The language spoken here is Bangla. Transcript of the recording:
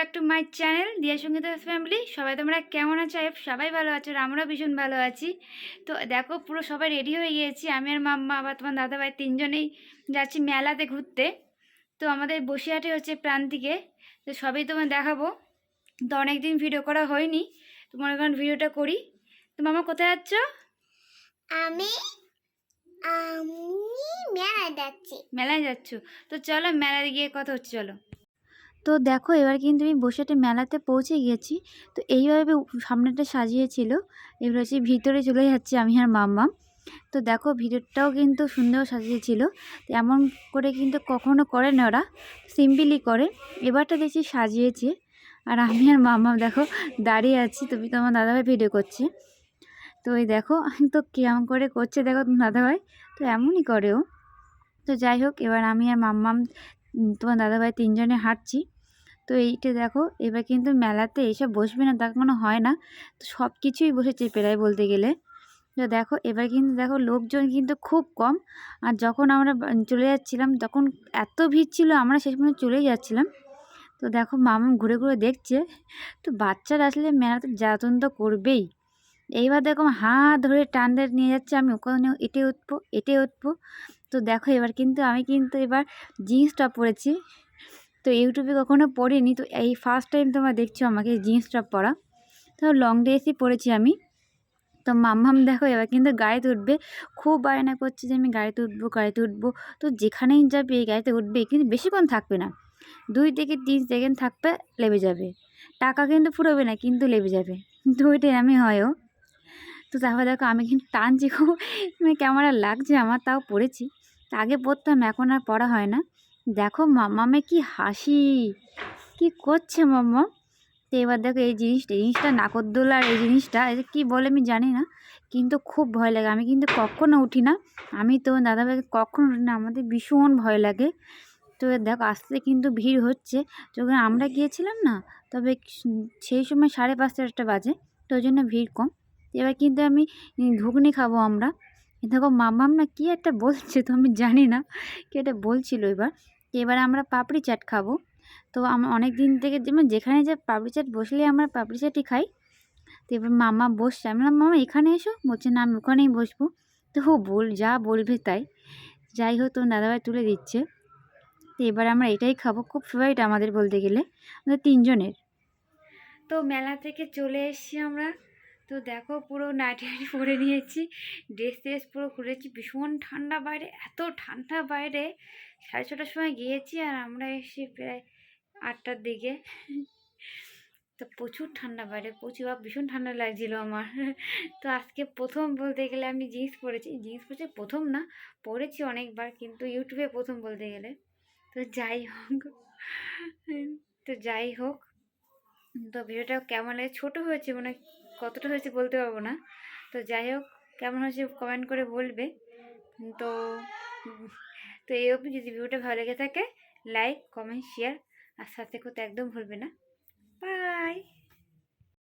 ব্যাক টু মাই চ্যানেল দিয়া সংগীত ফ্যামিলি সবাই তোমরা কেমন আছো? সবাই ভালো আছো আর আমরাও ভীষণ ভালো আছি। তো দেখো পুরো সবাই রেডি হয়ে গিয়েছি। আমি আর মাম্মা আবার তোমার দাদাভাই তিনজনেই যাচ্ছি মেলাতে ঘুরতে। তো আমাদের বসিরহাটে হচ্ছে প্রান্তিকে তো সবই তোমার দেখাবো। তো অনেকদিন ভিডিও করা হয়নি। তোমার এখন ভিডিওটা করি। তো মামা কোথায় যাচ্ছ? আমি আমি মেলায় যাচ্ছি। মেলায় যাচ্ছ? তো চলো মেলায় গিয়ে কথা হচ্ছে চলো। তো দেখো এবার কিন্তু আমি বসেটে মেলাতে পৌঁছে গিয়েছি তো এইভাবে সামনেটা সাজিয়েছিল। এবার হচ্ছে ভিতরে চলে যাচ্ছি আমি আর মাম্মা তো দেখো ভিতরটাও কিন্তু সুন্দর সাজিয়েছিল। তো এমন করে কিন্তু কখনো করে না ওরা, সিম্পলি করে। এবারটা দেখছি সাজিয়েছে। আর আমি আর মাম্মা দেখো দাঁড়িয়ে আছি, তুমি তো আমার দাদাভাই ভিডিও করছে। তো এই দেখো, তো কেমন করে করছে দেখো দাদাভাই। তো এমনই করে ও। তো যাই হোক, এবার আমি আর মাম্মাম তোমার দাদাভাই তিনজনে হাঁটছি। তো এইটা দেখো, এবার কিন্তু মেলাতে এসব বসবে না তার কোনো হয় না। তো সব কিছুই বসেছে প্রায় বলতে গেলে। তো দেখো, এবার কিন্তু দেখো লোকজন কিন্তু খুব কম। আর যখন আমরা চলে যাচ্ছিলাম, তখন এত ভিড় ছিল, আমরা শেষ পর্যন্ত চলেই যাচ্ছিলাম। তো দেখো, মামা ঘুরে ঘুরে দেখছে। তো বাচ্চারা আসলে মেলাতে যাতন তো করবেই। এইবার দেখো হা ধরে টান ধরে নিয়ে যাচ্ছে, আমি ওখানে এটে উঠবো এটে উঠবো। তো দেখো এবার কিন্তু আমি কিন্তু এবার জিন্স টপ পরেছি। তো ইউটিউবে কখনো পরিনি তো এই ফার্স্ট টাইম তোমরা দেখছ আমাকে জিন্স টপ পরা। তো লং ড্রেসই পরেছি আমি। তো মাম্মাম দেখো এবার কিন্তু গাড়িতে উঠবে, খুব বায়না করছে যে আমি গাড়িতে উঠবো গাড়িতে উঠবো। তো যেখানেই যাবে এই গাড়িতে উঠবে, কিন্তু বেশিক্ষণ থাকবে না। দুই থেকে তিন সেকেন্ড থাকবে, লেবে যাবে। টাকা কিন্তু ফুরোবে না, কিন্তু লেবে যাবে। তো ওইটাই আমি হয়ও তো তারপর দেখো আমি কিন্তু টানছি খুব। মানে ক্যামেরা লাগছে আমার, তাও পড়েছি। তা আগে পড়তাম, এখন আর পড়া হয় না। দেখো মাম্মামে কি হাসি, কি করছে মাম্মা? তো এবার দেখো এই জিনিসটা এই জিনিসটা নাকরদোলার এই জিনিসটা এটা কী বলে আমি জানি না, কিন্তু খুব ভয় লাগে। আমি কিন্তু কখনো উঠি না। আমি তো দাদাভাইকে কখনো উঠি না, আমাদের ভীষণ ভয় লাগে। তো দেখো আস্তে কিন্তু ভিড় হচ্ছে। যখন আমরা গিয়েছিলাম না, তবে সেই সময় সাড়ে পাঁচটা বাজে, তো ওই জন্য ভিড় কম। এবার কিন্তু আমি ঘুগনি খাব আমরা। দেখো মামাম না কি একটা বলছে তো আমি জানি না, কি একটা বলছিল এবার। এবার আমরা পাপড়ি চাট খাব। তো আমরা অনেক দিন থেকে যেমন যেখানে যে পাপড়ি চাট বসলে আমরা পাপড়ি চাটই খাই। তো এবার মামা বসছে। আমি বললাম মামা এখানে এসো? বলছে, না, আমি ওখানেই বসবো। তো ও বল, যা বলবে তাই। যাই হোক তোমার দাদাভাই তুলে দিচ্ছে। তো এবার আমরা এটাই খাব। খুব ফেভারিট আমাদের বলতে গেলে। আমাদের তিনজনের। তো মেলা থেকে চলে এসেছি আমরা। তো দেখো পুরো নাইটি পরে নিয়েছি ড্রেস ট্রেস পুরো ঘুরেছি ভীষণ ঠান্ডা বাইরে, এত ঠান্ডা বাইরে। সাড়ে ছটার সময় গিয়েছি আর আমরা এসে প্রায় আটটার দিকে। তো প্রচুর ঠান্ডা বাইরে, প্রচুর ভীষণ ঠান্ডা লাগছিল আমার। তো আজকে প্রথম বলতে গেলে আমি জিন্স পরেছি জিন্স পরেছি প্রথম না, পরেছি অনেকবার কিন্তু ইউটিউবে প্রথম বলতে গেলে। তো যাই হোক, তো যাই হোক, তো ভিডিওটা কেমন লাগে? ছোটো হয়েছে মানে কতটা হয়েছে বলতে পারব না। তো যাই হোক, কেমন হয়েছে কমেন্ট করে বলবে। তো তো এই অবধি যদি ভিডিওটা ভালো লেগে থাকে লাইক কমেন্ট শেয়ার আর সাথে করতে একদম ভুলবে না। বাই